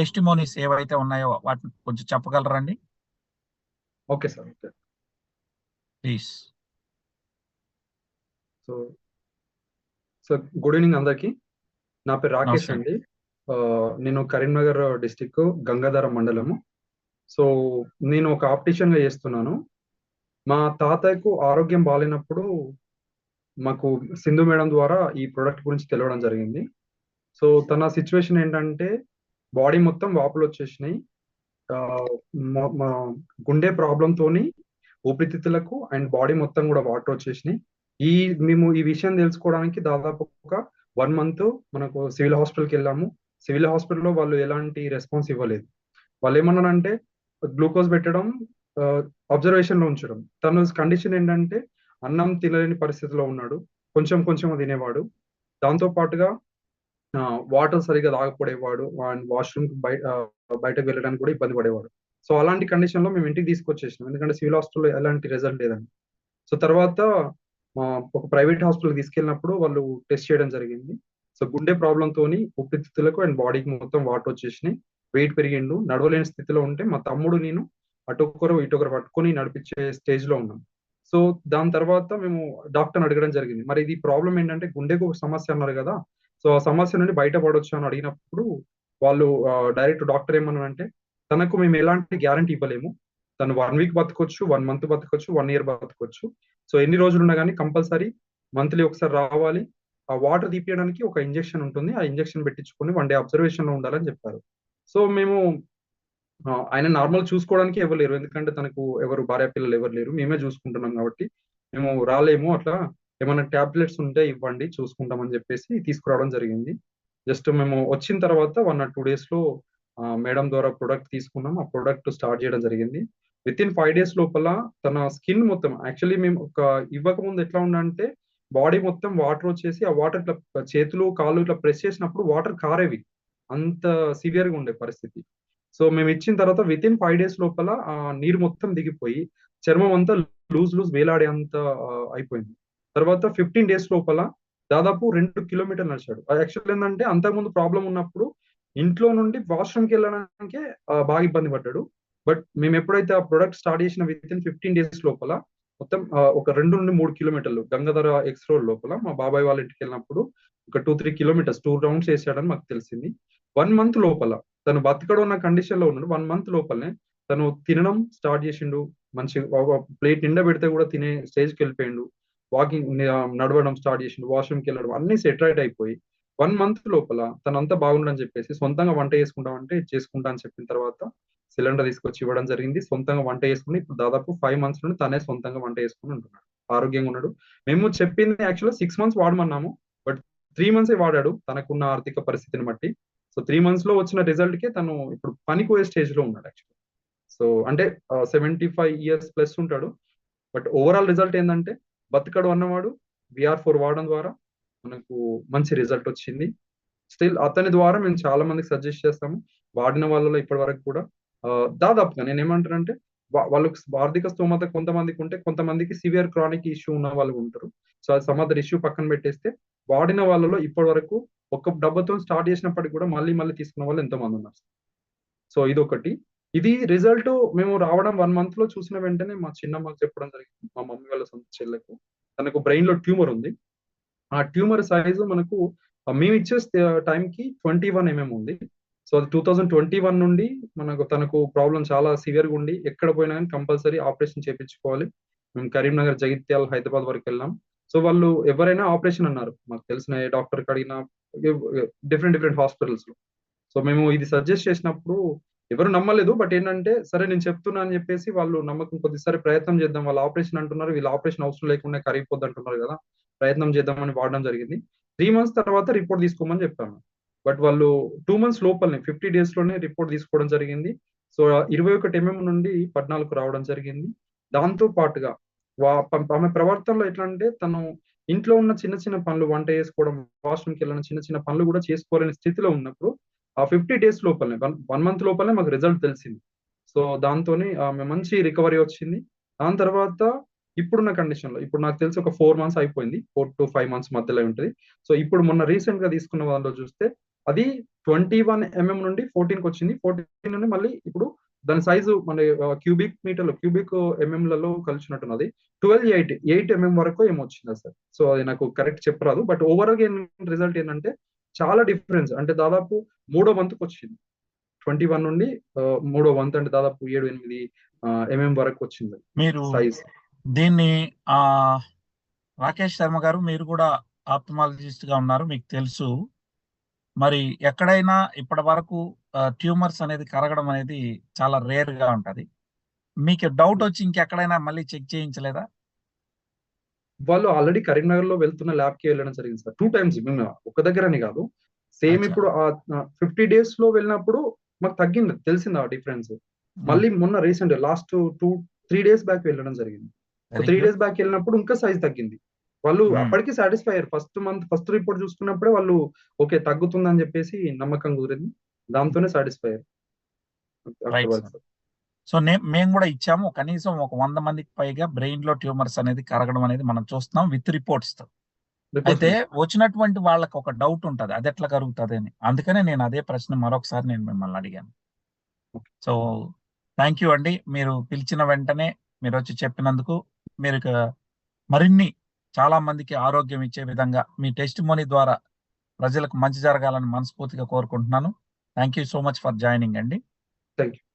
Testimonies ఏవైతే ఉన్నాయో వాటిని కొంచెం చెప్పగలరండి okay sir okay. Please. So sir good evening అందరికి. నా పేరు రాకేష్. అండి. నేను కరీంనగర్ డిస్టిక్ గంగాధర మండలము. సో నేను ఒక ఆప్టిషియన్గా చేస్తున్నాను. మా తాతయ్యకు ఆరోగ్యం బాగాలేనప్పుడు మాకు సింధు మేడం ద్వారా ఈ ప్రోడక్ట్ గురించి తెలవడం జరిగింది. సో తన సిచ్యువేషన్ ఏంటంటే బాడీ మొత్తం వాపులు వచ్చేసినాయి. ఆ, మా- గుండె ప్రాబ్లం తోని ఊపిరితిత్తులకు అండ్ బాడీ మొత్తం కూడా వాటర్ వచ్చేసినాయి. ఈ మేము ఈ విషయం తెలుసుకోవడానికి దాదాపు ఒక వన్ మంత్ మనకు సివిల్ హాస్పిటల్కి వెళ్ళాము. సివిల్ హాస్పిటల్లో వాళ్ళు ఎలాంటి రెస్పాన్స్ ఇవ్వలేదు. వాళ్ళు ఏమన్నారంటే గ్లూకోజ్ పెట్టడం అబ్జర్వేషన్లో ఉంచడం. తన కండిషన్ ఏంటంటే అన్నం తినలేని పరిస్థితిలో ఉన్నాడు. కొంచెం కొంచెం తినేవాడు. దాంతో పాటుగా వాటర్ సరిగా తాగపడేవాడు వాష్రూమ్ బయట బయటకు వెళ్ళడానికి కూడా ఇబ్బంది పడేవాడు. సో అలాంటి కండిషన్లో మేము ఇంటికి తీసుకొచ్చేసినాం. ఎందుకంటే సివిల్ హాస్పిటల్లో ఎలాంటి రిజల్ట్ లేదని. సో తర్వాత మా ఒక ప్రైవేట్ హాస్పిటల్ తీసుకెళ్ళినప్పుడు వాళ్ళు టెస్ట్ చేయడం జరిగింది. సో గుండె ప్రాబ్లంతో తోని ఊపిరితిత్తులకు అండ్ బాడీకి మొత్తం వాటర్ వచ్చేసినాయి. వెయిట్ పెరిగిండు. నడవలేని స్థితిలో ఉంటే మా తమ్ముడు నేను అటొక్కరు ఇటొకరు పట్టుకొని నడిపించే స్టేజ్లో ఉన్నాం. సో దాని తర్వాత మేము డాక్టర్ని అడగడం జరిగింది. మరి ఇది ప్రాబ్లం ఏంటంటే గుండెకు ఒక సమస్య అన్నారు కదా సో ఆ సమస్య నుండి బయటపడవచ్చు అని అడిగినప్పుడు వాళ్ళు డైరెక్ట్ డాక్టర్ ఏమన్నా అంటే తనకు మేము ఎలాంటి గ్యారంటీ ఇవ్వలేము. తను వన్ వీక్ బతకొచ్చు వన్ మంత్ బతకొచ్చు వన్ ఇయర్ బతకొచ్చు. సో ఎన్ని రోజులు ఉన్నా కానీ కంపల్సరీ మంత్లీ ఒకసారి రావాలి. ఆ వాటర్ తీపియడానికి ఒక ఇంజెక్షన్ ఉంటుంది. ఆ ఇంజెక్షన్ పెట్టించుకొని వన్ డే అబ్జర్వేషన్లో ఉండాలని చెప్పారు. సో మేము ఆయన నార్మల్ చూసుకోవడానికి ఎవరు లేరు. ఎందుకంటే తనకు ఎవరు భార్య పిల్లలు ఎవరు లేరు. మేమే చూసుకుంటున్నాం కాబట్టి మేము రాలేము అట్లా. ఏమైనా టాబ్లెట్స్ ఉంటే ఇవ్వండి చూసుకుంటామని చెప్పేసి తీసుకురావడం జరిగింది. జస్ట్ మేము వచ్చిన తర్వాత వన్ ఆర్ టూ డేస్లో మేడం ద్వారా ప్రొడక్ట్ తీసుకున్నాం. ఆ ప్రొడక్ట్ స్టార్ట్ చేయడం జరిగింది. విత్ ఇన్ ఫైవ్ డేస్ లోపల తన స్కిన్ మొత్తం యాక్చువల్లీ మేము ఒక ఇవ్వకముందు ఎట్లా ఉండంటే బాడీ మొత్తం వాటర్ వచ్చేసి ఆ వాటర్ ఇట్లా చేతులు కాళ్ళు ఇట్లా ప్రెస్ చేసినప్పుడు వాటర్ కారేవి. అంత సివియర్గా ఉండే పరిస్థితి. సో మేము ఇచ్చిన తర్వాత విత్ ఇన్ ఫైవ్ డేస్ లోపల ఆ నీరు మొత్తం దిగిపోయి చర్మం అంతా లూజ్ లూజ్ వేలాడే అంత అయిపోయింది. తర్వాత ఫిఫ్టీన్ డేస్ లోపల దాదాపు రెండు కిలోమీటర్లు నడిచాడు. యాక్చువల్ ఏంటంటే అంతకుముందు ప్రాబ్లం ఉన్నప్పుడు ఇంట్లో నుండి వాష్రూమ్కి వెళ్ళడానికే బాగా ఇబ్బంది పడ్డాడు. బట్ మేము ఎప్పుడైతే ఆ ప్రొడక్ట్ స్టార్ట్ చేసిన విత్ ఇన్ ఫిఫ్టీన్ డేస్ లోపల మొత్తం ఒక రెండు నుండి మూడు కిలోమీటర్లు గంగాధర ఎక్స్ రోడ్ లోపల మా బాబాయ్ వాళ్ళ ఇంటికి వెళ్ళినప్పుడు ఒక two three kilometres two rounds వేసాడని మాకు తెలిసింది. వన్ మంత్ లోపల తను బతకడం ఉన్న కండిషన్లో ఉన్నాడు. వన్ మంత్ లోపలనే తను తినడం స్టార్ట్ చేసిండు. మంచి ప్లేట్ నిండా పెడితే కూడా తినే స్టేజ్కి వెళ్ళిపోయిండు. వాకింగ్ నడవడం స్టార్ట్ చేసిండు వాష్రూమ్కి వెళ్ళడం అన్ని సెటరైట్ అయిపోయి వన్ మంత్ లోపల తనంతా బాగుండని చెప్పేసి సొంతంగా వంట చేసుకుంటామంటే చేసుకుంటా అని చెప్పిన తర్వాత సిలిండర్ తీసుకొచ్చి ఇవ్వడం జరిగింది. సొంతంగా వంట చేసుకుని ఇప్పుడు దాదాపు ఫైవ్ మంత్స్ నుండి తనే సొంతంగా వంట చేసుకుని ఉంటున్నాడు. ఆరోగ్యంగా ఉన్నాడు. మేము చెప్పింది యాక్చువల్గా సిక్స్ మంత్స్ వాడమన్నాము. బట్ త్రీ మంత్స్ వాడాడు. తనకున్న ఆర్థిక పరిస్థితిని బట్టి. సో త్రీ మంత్స్లో వచ్చిన రిజల్ట్ కే తను ఇప్పుడు పనికోయే స్టేజ్లో ఉన్నాడు యాక్చువల్ సో అంటే సెవెంటీ ఫైవ్ ఇయర్స్ ప్లస్ ఉంటాడు. బట్ ఓవరాల్ రిజల్ట్ ఏంటంటే బతకడు అన్నవాడు. విఆర్ ఫోర్ వాడడం ద్వారా మనకు మంచి రిజల్ట్ వచ్చింది. స్టిల్ అతని ద్వారా మేము చాలా మందికి సజెస్ట్ చేస్తాము. వాడిన వాళ్ళలో ఇప్పటి వరకు కూడా దాదాపుగా నేను ఏమంటానంటే వాళ్ళకు ఆర్థిక స్తోమత కొంతమందికి ఉంటే కొంతమందికి సివియర్ క్రానిక్ ఇష్యూ ఉన్న వాళ్ళు ఉంటారు. సో అది సమాధర్ ఇష్యూ పక్కన పెట్టేస్తే వాడిన వాళ్ళలో ఇప్పటి వరకు ఒక డబ్బతో స్టార్ట్ చేసినప్పటికి కూడా మళ్ళీ మళ్ళీ తీసుకున్న వాళ్ళు ఎంతో మంది ఉన్నారు. సో ఇది ఒకటి ఇది రిజల్ట్ మేము రావడం వన్ మంత్లో చూసిన వెంటనే మా చిన్నమ్మకి చెప్పడం జరిగింది. మా మమ్మీ వాళ్ళ సొంత చెల్లెకు. తనకు బ్రెయిన్లో ట్యూమర్ ఉంది. ఆ ట్యూమర్ సైజు మనకు మేము ఇచ్చే టైం కి ట్వంటీ వన్ ఎంఎం ఉంది. సో అది టూ థౌజండ్ ట్వంటీ వన్ నుండి మనకు తనకు ప్రాబ్లం చాలా సివియర్గా ఉండి ఎక్కడ పోయినా కానీ కంపల్సరీ ఆపరేషన్ చేయించుకోవాలి మేము కరీంనగర్ జగిత్యాల హైదరాబాద్ వరకు వెళ్ళాం. సో వాళ్ళు ఎవరైనా ఆపరేషన్ అన్నారు. మాకు తెలిసిన ఏ డాక్టర్ అడిగినా డిఫరెంట్ డిఫరెంట్ హాస్పిటల్స్లో. సో మేము ఇది సజెస్ట్ చేసినప్పుడు ఎవరు నమ్మలేదు బట్ ఏంటంటే సరే నేను చెప్తున్నా అని చెప్పేసి వాళ్ళు నమ్మకం కొద్దిసారి ప్రయత్నం చేద్దాం వాళ్ళు ఆపరేషన్ అంటున్నారు వీళ్ళు ఆపరేషన్ అవసరం లేకుండా కరిగిపోద్ది అంటున్నారు కదా ప్రయత్నం చేద్దామని వాడడం జరిగింది. త్రీ మంత్స్ తర్వాత రిపోర్ట్ తీసుకోమని చెప్పాను. బట్ వాళ్ళు టూ మంత్స్ లోపలనే ఫిఫ్టీ డేస్లోనే రిపోర్ట్ తీసుకోవడం జరిగింది. సో ఇరవై ఒకటి ఎంఎం నుండి పద్నాలుగు రావడం జరిగింది. దాంతో పాటుగా వా- ఆమె ప్రవర్తనలో ఎట్లా అంటే తను ఇంట్లో ఉన్న చిన్న చిన్న పనులు వంట చేసుకోవడం వాష్రూమ్కి వెళ్ళిన చిన్న చిన్న పనులు కూడా చేసుకోలేని స్థితిలో ఉన్నప్పుడు ఆ ఫిఫ్టీ డేస్ లోపలనే వన్ వన్ మంత్ లోపలనే మాకు రిజల్ట్ తెలిసింది. సో దాంతో ఆమె మంచి రికవరీ వచ్చింది. దాని తర్వాత ఇప్పుడున్న కండిషన్లో ఇప్పుడు నాకు తెలిసి ఒక ఫోర్ మంత్స్ అయిపోయింది. ఫోర్ టు ఫైవ్ మంత్స్ మధ్యలో ఉంటుంది. సో ఇప్పుడు మొన్న రీసెంట్గా తీసుకున్న వాళ్ళు చూస్తే అది ట్వంటీ వన్ ఎంఎం నుండి ఫోర్టీన్కి వచ్చింది. ఫోర్టీన్ నుండి మళ్ళీ ఇప్పుడు దాని సైజు మన క్యూబిక్ మీటర్లు క్యూబిక్ ఎంఎంలలో కలిసినట్టున్నది. ట్వెల్వ్ ఎయిట్ ఎయిట్ ఎంఎం వరకు ఏమో వచ్చింది సార్? సో అది నాకు కరెక్ట్ చెప్పరాదు. బట్ ఓవరాల్ రిజల్ట్ ఏంటంటే చాలా డిఫరెన్స్. అంటే దాదాపు మూడో వంతుకు వచ్చింది. ట్వంటీ వన్ నుండి మూడో వంతు అంటే దాదాపు ఏడు ఎనిమిది ఎంఎం వరకు వచ్చింది మీరు సైజ్ దీన్ని ఆ రాకేష్ శర్మ గారు మీరు కూడా ఆప్థమాలజిస్ట్గా ఉన్నారు మీకు తెలుసు. మరి ఎక్కడైనా ఇప్పటి వరకు ట్యూమర్స్ అనేది కరగడం అనేది చాలా రేర్గా ఉంటది. మీకు డౌట్ వచ్చి ఇంకెక్కడైనా మళ్ళీ చెక్ చేయించలేదా? వాళ్ళు ఆల్రెడీ కరీంనగర్లో వెళ్తున్న ల్యాబ్కి వెళ్ళడం జరిగింది సార్. టూ టైమ్స్ మేము ఒక దగ్గరని కాదు. సేమ్. ఇప్పుడు ఫిఫ్టీ డేస్లో వెళ్ళినప్పుడు మాకు తగ్గింది తెలిసింది ఆ డిఫరెన్స్ మళ్ళీ మొన్న recent last two three days back వెళ్ళడం జరిగింది. త్రీ. డేస్ బ్యాక్ వెళ్ళినప్పుడు ఇంకా సైజ్ తగ్గింది. వాళ్ళు. అప్పటికి సాటిస్ఫై అయ్యారు. ఫస్ట్ మంత్ ఫస్ట్ రిపోర్ట్ చూసుకున్నప్పుడే వాళ్ళు ఓకే తగ్గుతుందని చెప్పేసి నమ్మకం కుదిరింది. దాంతోనే సాటిస్ఫై అయ్యారు. సో నే- మేము కూడా ఇచ్చాము. కనీసం ఒక వంద మందికి పైగా బ్రెయిన్లో ట్యూమర్స్ అనేది కరగడం అనేది మనం చూస్తున్నాం విత్ రిపోర్ట్స్తో. అయితే వచ్చినటువంటి వాళ్ళకి ఒక డౌట్ ఉంటది. అది ఎట్లా కరుగుతుంది అని. అందుకనే నేను అదే ప్రశ్న మరొకసారి నేను మిమ్మల్ని అడిగాను. సో థ్యాంక్ యూ అండి. మీరు పిలిచిన వెంటనే మీరు వచ్చి చెప్పినందుకు మీరు మరిన్ని చాలా మందికి ఆరోగ్యం ఇచ్చే విధంగా మీ టెస్ట్ మోనీ ద్వారా ప్రజలకు మంచి జరగాలని మనస్ఫూర్తిగా కోరుకుంటున్నాను. Thank you so much for joining అండి. Thank you.